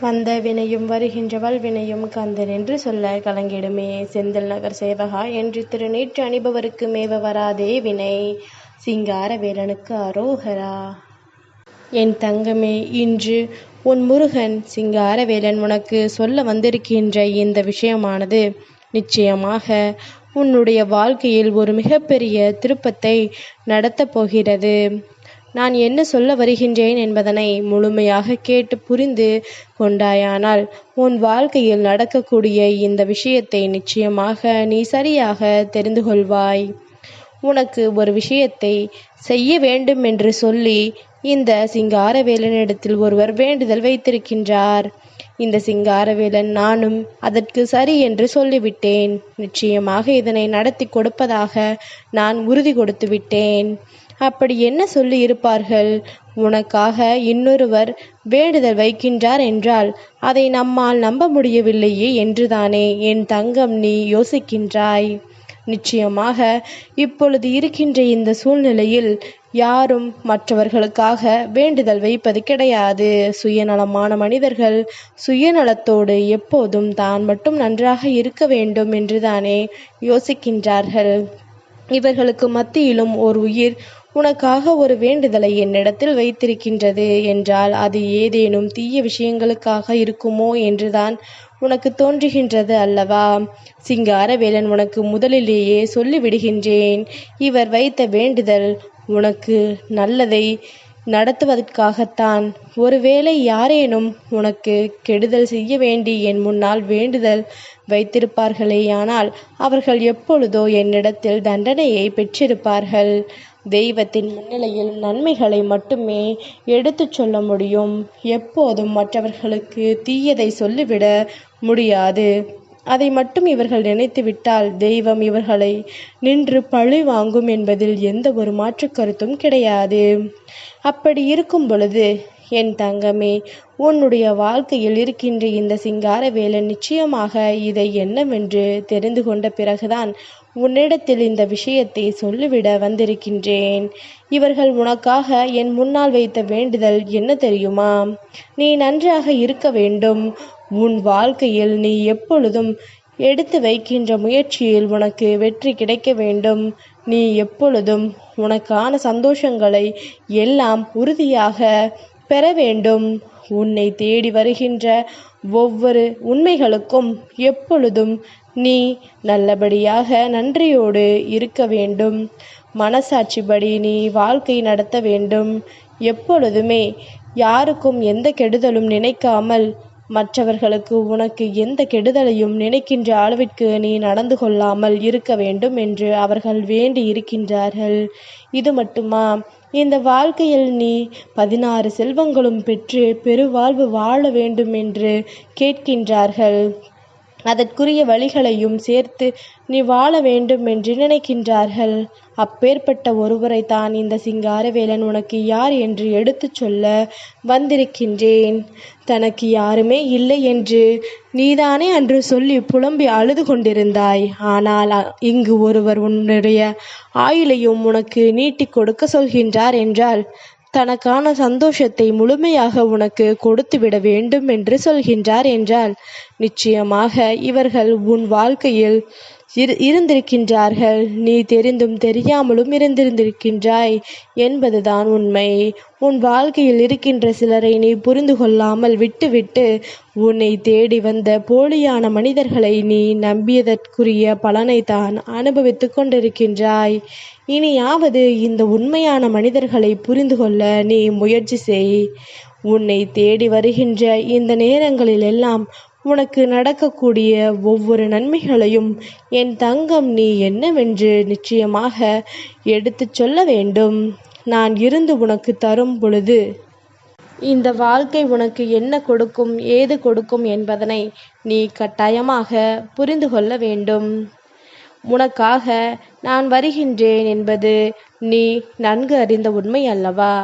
வந்த வினையும் வருகின்ற வல்வினையும் கந்தன் என்று சொல்ல கலங்கிடுமே. செந்தில் நகர் சேவகா என்று திருநீற்று அணிபவருக்கு மேவ வராதே வினை. சிங்கார வேலனுக்கு அரோகரா. என் தங்கமே இன்று உன் முருகன் சிங்கார வேலன் உனக்கு சொல்ல வந்திருக்கின்ற இந்த விஷயமானது நிச்சயமாக உன்னுடைய வாழ்க்கையில் ஒரு மிகப்பெரிய திருப்பத்தை நடத்தப் போகிறது. நான் என்ன சொல்ல வருகின்றேன் என்பதனை முழுமையாக கேட்டு புரிந்து கொண்டாயானால் உன் வாழ்க்கையில் நடக்கக்கூடிய இந்த விஷயத்தை நிச்சயமாக நீ சரியாக தெரிந்து கொள்வாய். உனக்கு ஒரு விஷயத்தை செய்ய வேண்டும் என்று சொல்லி இந்த சிங்காரவேலனிடத்தில் ஒருவர் வேண்டுதல் வைத்திருக்கின்றார். இந்த சிங்காரவேலன் நானும் அதற்கு சரி என்று சொல்லிவிட்டேன். நிச்சயமாக இதனை நடத்தி கொடுப்பதாக நான் உறுதி கொடுத்து விட்டேன் அப்படி என்ன சொல்லி இருப்பார்கள் உனக்காக இன்னொருவர் வேண்டுதல் வைக்கின்றார் என்றால் அதை நம்மால் நம்ப முடியவில்லையே என்றுதானே என் தங்கம் நீ யோசிக்கின்றாய். நிச்சயமாக இப்பொழுது இருக்கின்ற இந்த சூழ்நிலையில் யாரும் மற்றவர்களுக்காக வேண்டுதல் வைப்பது கிடையாது. சுயநலமான மனிதர்கள் சுயநலத்தோடு எப்போதும் தான் மட்டும் நன்றாக இருக்க வேண்டும் என்றுதானே யோசிக்கின்றார்கள். இவர்களுக்கு மத்தியிலும் ஒரு உயிர் உனக்காக ஒரு வேண்டுதலை என்னிடத்தில் வைத்திருக்கின்றது என்றால் அது ஏதேனும் தீய விஷயங்களுக்காக இருக்குமோ என்றுதான் உனக்கு தோன்றுகின்றது அல்லவா? சிங்காரவேலன் உனக்கு முதலிலேயே சொல்லிவிடுகின்றேன். இவர் வைத்த வேண்டுதல் உனக்கு நல்லதை நடத்துவதற்காகத்தான். ஒருவேளை யாரேனும் உனக்கு கெடுதல் செய்ய வேண்டி என் முன்னால் வேண்டுதல் வைத்திருப்பார்களேயானால் அவர்கள் எப்பொழுதோ என்னிடத்தில் தண்டனையை பெற்றிருப்பார்கள். தெய்வத்தின் முன்னிலையில் நன்மைகளை மட்டுமே எடுத்துச் சொல்ல முடியும். எப்போதும் மற்றவர்களுக்கு தீயதை சொல்லிவிட முடியாது. அதை மட்டும் இவர்கள் நினைத்துவிட்டால் தெய்வம் இவர்களை நின்று பழி வாங்கும் என்பதில் எந்த ஒரு மாற்று கருத்தும் கிடையாது. அப்படி இருக்கும் பொழுது என் தங்கமே உன்னுடைய வாழ்க்கையில் இருக்கின்ற இந்த சிங்கார வேலை நிச்சயமாக இதை என்னவென்று தெரிந்து கொண்ட பிறகுதான் உன்னிடத்தில் இந்த விஷயத்தை சொல்லிவிட வந்திருக்கின்றேன். இவர்கள் உனக்காக என் முன்னால் வைத்த வேண்டுதல் என்ன தெரியுமா? நீ நன்றாக இருக்க வேண்டும். உன் வாழ்க்கையில் நீ எப்பொழுதும் எடுத்து வைக்கின்ற முயற்சியில் உனக்கு வெற்றி கிடைக்க வேண்டும். நீ எப்பொழுதும் உனக்கான சந்தோஷங்களை எல்லாம் உறுதியாக பெற வேண்டும். உன்னை தேடி வருகின்ற ஒவ்வொரு உண்மைகளுக்கும் எப்பொழுதும் நீ நல்லபடியாக நன்றியோடு இருக்க வேண்டும். மனசாட்சிப்படி நீ வாழ்க்கை நடத்த வேண்டும். எப்பொழுதுமே யாருக்கும் எந்த கெடுதலும் நினைக்காமல் மற்றவர்களுக்கு உனக்கு எந்த கெடுதலையும் நினைக்கின்ற அளவிற்கு நீ நடந்து கொள்ளாமல் இருக்க வேண்டும் என்று அவர்கள் வேண்டி இருக்கின்றார்கள் இது மட்டுமா? இந்த வாழ்க்கையில் நீ பதினாறு செல்வங்களும் பெற்று பெருவாழ்வு வாழ வேண்டும் என்று கேட்கின்றார்கள். அதற்குரிய வழிகளையும் சேர்த்து நீ வாழ வேண்டும் என்று நினைக்கின்றார்கள். அப்பேற்பட்ட ஒருவரை தான் இந்த சிங்காரவேலன் உனக்கு யார் என்று எடுத்துச் சொல்ல வந்திருக்கின்றேன். தனக்கு யாருமே இல்லை என்று நீதானே அன்று சொல்லி புலம்பி அழுது கொண்டிருந்தாய். ஆனால் இங்கு ஒருவர் உன்னுடைய ஆயுளையும் உனக்கு நீட்டிக் கொடுக்க சொல்கின்றார் என்றால் தனக்கான சந்தோஷத்தை முழுமையாக உனக்கு கொடுத்துவிட வேண்டும் என்று சொல்கின்றார் என்றால் நிச்சயமாக இவர்கள் உன் வாழ்க்கையில் இரு இருந்திருக்கின்றார்கள். நீ தெரிந்தும் தெரியாமலும் இருந்திருந்திருக்கின்றாய் என்பதுதான் உண்மை. உன் வாழ்க்கையில் இருக்கின்ற சிலரை நீ புரிந்து கொள்ளாமல் விட்டுவிட்டு உன்னை தேடி வந்த போலியான மனிதர்களை நீ நம்பியதற்குரிய பலனை தான் அனுபவித்து கொண்டிருக்கின்றாய். இனியாவது இந்த உண்மையான மனிதர்களை புரிந்து கொள்ள நீ முயற்சி செய். உன்னை தேடி வருகின்ற இந்த நேரங்களில் எல்லாம் உனக்கு நடக்கக்கூடிய ஒவ்வொரு நன்மைகளையும் என் தங்கம் நீ என்னவென்று நிச்சயமாக எடுத்துச் சொல்ல வேண்டும். நான் இருந்து உனக்கு தரும் பொழுது இந்த வாழ்க்கை உனக்கு என்ன கொடுக்கும் ஏது கொடுக்கும் என்பதனை நீ கட்டாயமாக புரிந்து கொள்ள வேண்டும். உனக்காக நான் வருகின்றேன் என்பது நீ நன்கு அறிந்த உண்மை அல்லவா?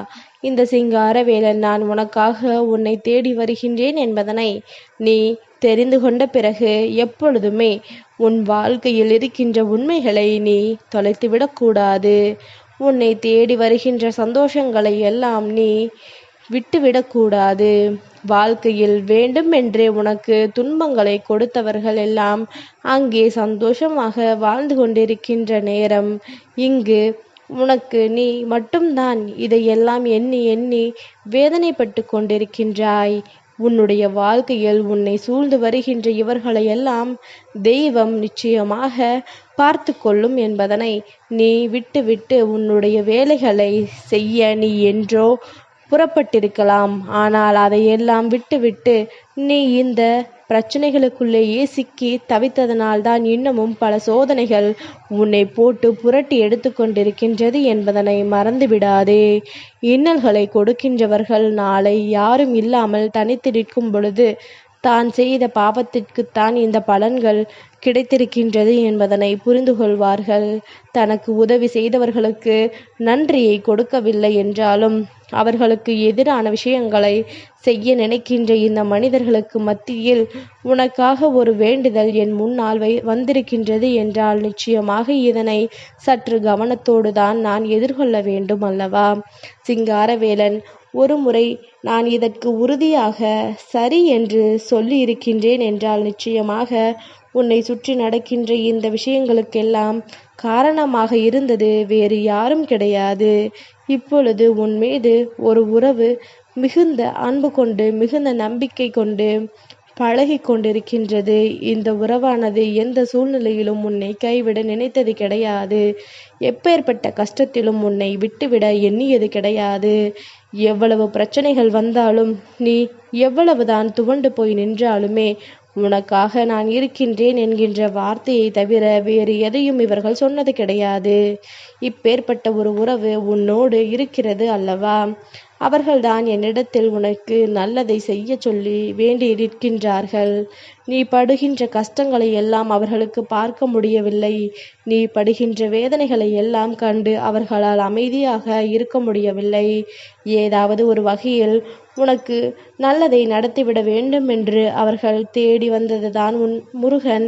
இந்த சிங்காரவேலன் நான் உனக்காக உன்னை தேடி வருகின்றேன் என்பதனை நீ தெரிந்து கொண்ட பிறகு எப்பொழுதுமே உன் வாழ்க்கையில் இருக்கின்ற உண்மைகளை நீ தொலைத்துவிடக்கூடாது. உன்னை தேடி வருகின்ற சந்தோஷங்களை எல்லாம் நீ விட்டுவிடக்கூடாது. வாழ்க்கையில் வேண்டுமென்றே உனக்கு துன்பங்களை கொடுத்தவர்கள் எல்லாம் அங்கே சந்தோஷமாக வாழ்ந்து கொண்டிருக்கின்ற நேரம். இங்கு உனக்கு நீ மட்டும்தான் இதையெல்லாம் எண்ணி எண்ணி வேதனைப்பட்டு கொண்டிருக்கின்றாய். உன்னுடைய வாழ்க்கையில் உன்னை சூழ்ந்து வருகின்ற இவர்களையெல்லாம் தெய்வம் நிச்சயமாக பார்த்து கொள்ளும் என்பதனை நீ விட்டுவிட்டு உன்னுடைய வேலைகளை செய்ய நீ என்றோ புறப்பட்டிருக்கலாம். ஆனால் அதையெல்லாம் விட்டுவிட்டு நீ இந்த பிரச்சனைகளுக்குள்ளேயே சிக்கி தவித்ததனால்தான் இன்னமும் பல சோதனைகள் உன்னை போட்டு புரட்டி எடுத்து கொண்டிருக்கின்றது என்பதனை மறந்துவிடாதே. இன்னல்களை கொடுக்கின்றவர்கள் நாளை யாரும் இல்லாமல் தனித்து நிற்கும் பொழுது தான் செய்த பாவத்திற்குத்தான் இந்த பலன்கள் கிடைத்திருக்கின்றது என்பதனை புரிந்து கொள்வார்கள் தனக்கு உதவி செய்தவர்களுக்கு நன்றியை கொடுக்கவில்லை என்றாலும் அவர்களுக்கு எதிரான விஷயங்களை செய்ய நினைக்கின்ற இந்த மனிதர்களுக்கு மத்தியில் உனக்காக ஒரு வேண்டுதல் என் முன்னால் வை வந்திருக்கின்றது என்றால் நிச்சயமாக இதனை சற்று கவனத்தோடு தான் நான் எதிர்கொள்ள வேண்டும் அல்லவா? சிங்காரவேலன் ஒரு முறை நான் இதற்கு உறுதியாக சரி என்று சொல்லி இருக்கின்றேன் என்றால் நிச்சயமாக உன்னை சுற்றி நடக்கின்ற இந்த விஷயங்களுக்கெல்லாம் காரணமாக இருந்தது வேறு யாரும் கிடையாது. இப்பொழுது உன் மீது ஒரு உறவு மிகுந்த அன்பு கொண்டு மிகுந்த நம்பிக்கை கொண்டு பழகி கொண்டிருக்கின்றது இந்த உறவானது எந்த சூழ்நிலையிலும் உன்னை கைவிட நினைத்தது கிடையாது. எப்பேற்பட்ட கஷ்டத்திலும் உன்னை விட்டுவிட எண்ணியது கிடையாது. எவ்வளவு பிரச்சனைகள் வந்தாலும் நீ எவ்வளவுதான் துவண்டு போய் நின்றாலுமே உனக்காக நான் இருக்கின்றேன் என்கின்ற வார்த்தையை தவிர வேறு எதையும் இவர்கள் சொன்னது கிடையாது. இப்பேற்பட்ட ஒரு உறவு உன்னோடு இருக்கிறது அல்லவா? அவர்கள்தான் என்னிடத்தில் உனக்கு நல்லதை செய்ய சொல்லி வேண்டியிருக்கின்றார்கள் நீ படுகின்ற கஷ்டங்களை எல்லாம் அவர்களுக்கு பார்க்க முடியவில்லை. நீ படுகின்ற வேதனைகளை எல்லாம் கண்டு அவர்களால் அமைதியாக இருக்க முடியவில்லை. ஏதாவது ஒரு வகையில் உனக்கு நல்லதை நடத்திவிட வேண்டும் என்று அவர்கள் தேடி வந்ததுதான் உன் முருகன்.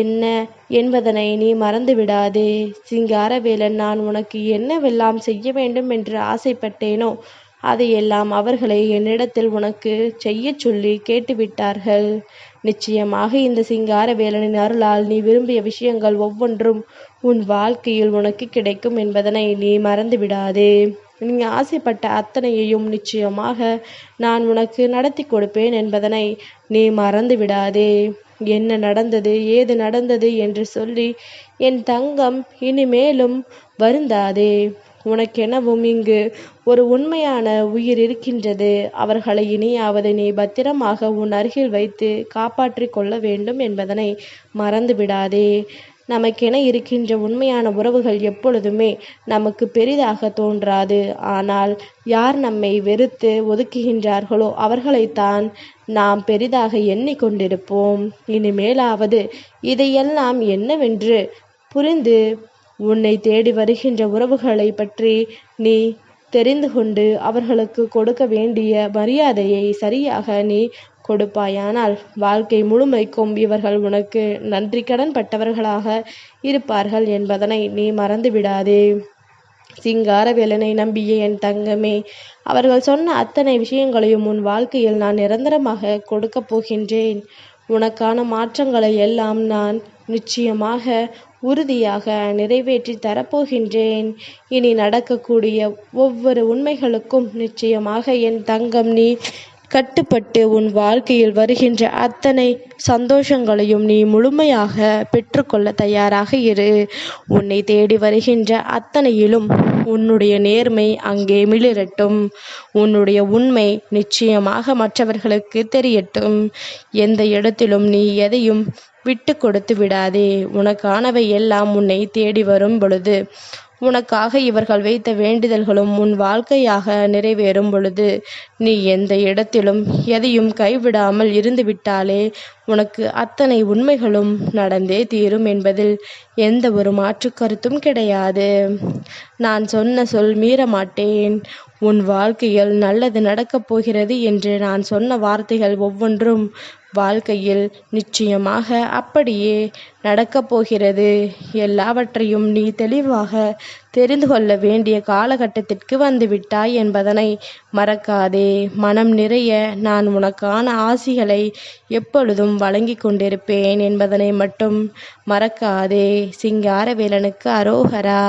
என்ன என்பதனை நீ மறந்துவிடாதே. சிங்காரவேலன் நான் உனக்கு என்னவெல்லாம் செய்ய வேண்டும் என்று ஆசைப்பட்டேனோ அதையெல்லாம் அவர்களை என்னிடத்தில் உனக்கு செய்யச் சொல்லி கேட்டுவிட்டார்கள். நிச்சயமாக இந்த சிங்கார வேலனின் அருளால் நீ விரும்பிய விஷயங்கள் ஒவ்வொன்றும் உன் வாழ்க்கையில் உனக்கு கிடைக்கும் என்பதனை நீ மறந்து விடாதே நீ ஆசைப்பட்ட அத்தனையையும் நிச்சயமாக நான் உனக்கு நடத்தி கொடுப்பேன் என்பதனை நீ மறந்து விடாதே என்ன நடந்தது ஏது நடந்தது என்று சொல்லி என் தங்கம் இனிமேலும் வருந்தாதே. உனக்கெனவும் இங்கு ஒரு உண்மையான உயிர் இருக்கின்றது. அவர்களை இனியாவது நீ பத்திரமாக உன் அருகில் வைத்து காப்பாற்றிக் கொள்ள வேண்டும் என்பதனை மறந்து விடாதே நமக்கென இருக்கின்ற உண்மையான உறவுகள் எப்பொழுதுமே நமக்கு பெரிதாக தோன்றாது. ஆனால் யார் நம்மை வெறுத்து ஒதுக்குகின்றார்களோ அவர்களைத்தான் நாம் பெரிதாக எண்ணிக்கொண்டிருப்போம். இனிமேலாவது இதையெல்லாம் என்னவென்று புரிந்து உன்னை தேடி வருகின்ற உறவுகளை பற்றி நீ தெரிந்து கொண்டு அவர்களுக்கு கொடுக்க வேண்டிய மரியாதையை சரியாக நீ கொடுப்பாயானால் வாழ்க்கை முழுமைக்கும் இவர்கள் உனக்கு நன்றி கடன் பட்டவர்களாக இருப்பார்கள் என்பதனை நீ மறந்து விடாதே சிங்காரவேலனை நம்பிய என் தங்கமே அவர்கள் சொன்ன அத்தனை விஷயங்களையும் உன் வாழ்க்கையில் நான் நிரந்தரமாக கொடுக்கப் போகின்றேன். உனக்கான மாற்றங்களை எல்லாம் நான் நிச்சயமாக உறுதியாக நிறைவேற்றி தரப்போகின்றேன். இனி நடக்கக்கூடிய ஒவ்வொரு உண்மைகளுக்கும் நிச்சயமாக என் தங்கம் நீ கட்டுப்பட்டு உன் வாழ்க்கையில் வருகின்ற அத்தனை சந்தோஷங்களையும் நீ முழுமையாக பெற்றுக்கொள்ள தயாராக இரு. உன்னை தேடி வருகின்ற அத்தனையிலும் உன்னுடைய நேர்மை அங்கே மிளிரட்டும். உன்னுடைய உண்மை நிச்சயமாக மற்றவர்களுக்கு தெரியட்டும். எந்த இடத்திலும் நீ எதையும் விட்டு கொடுத்து விடாதே. உனக்கானவை எல்லாம் உன்னை தேடி வரும் பொழுது உனக்காக இவர்கள் வைத்த வேண்டுதல்களும் உன் வாழ்க்கையாக நிறைவேறும் பொழுது நீ எந்த இடத்திலும் எதையும் கைவிடாமல் இருந்துவிட்டாலே உனக்கு அத்தனை உண்மைகளும் நடந்தே தீரும் என்பதில் எந்த ஒரு மாற்று கருத்தும் கிடையாது. நான் சொன்ன சொல் மீற மாட்டேன் உன் வாழ்க்கையில் நல்லது நடக்கப் போகிறது என்று நான் சொன்ன வார்த்தைகள் ஒவ்வொன்றும் வாழ்க்கையில் நிச்சயமாக அப்படியே நடக்கப் போகிறது. எல்லாவற்றையும் நீ தெளிவாக தெரிந்து கொள்ள வேண்டிய காலகட்டத்திற்கு வந்துவிட்டாய் என்பதனை மறக்காதே. மனம் நிறைய நான் உனக்கான ஆசிகளை எப்பொழுதும் வழங்கி கொண்டிருப்பேன் என்பதனை மட்டும் மறக்காதே. சிங்காரவேலனுக்கு அரோகரா.